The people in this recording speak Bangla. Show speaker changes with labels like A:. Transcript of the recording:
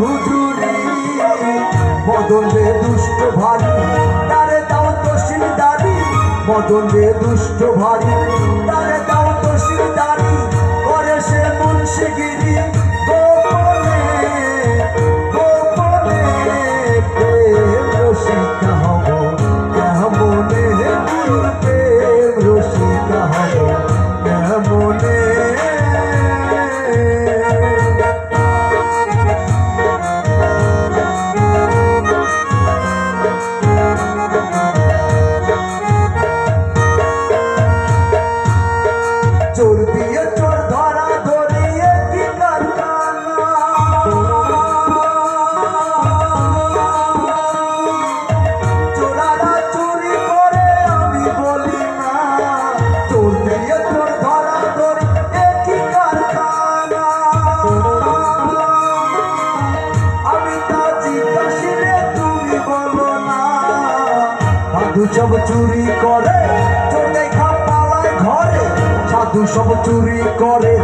A: হুজুরি। মদন রে দুষ্ট ভারী তারে দাও দোষী দাবি মদন দুষ্ট ভারী তারে দাও চোর দিয়ে চোর ধরা ধরিয়ে কি চোরারা চুরি করে আমি বলি না। চোর দিয়ে চোর ধরা ধরি কি কারখানা? আমি তা জিজ্ঞাসিলে তুমি বলো না। সাধু সব চুরি করে সব চুরি করে।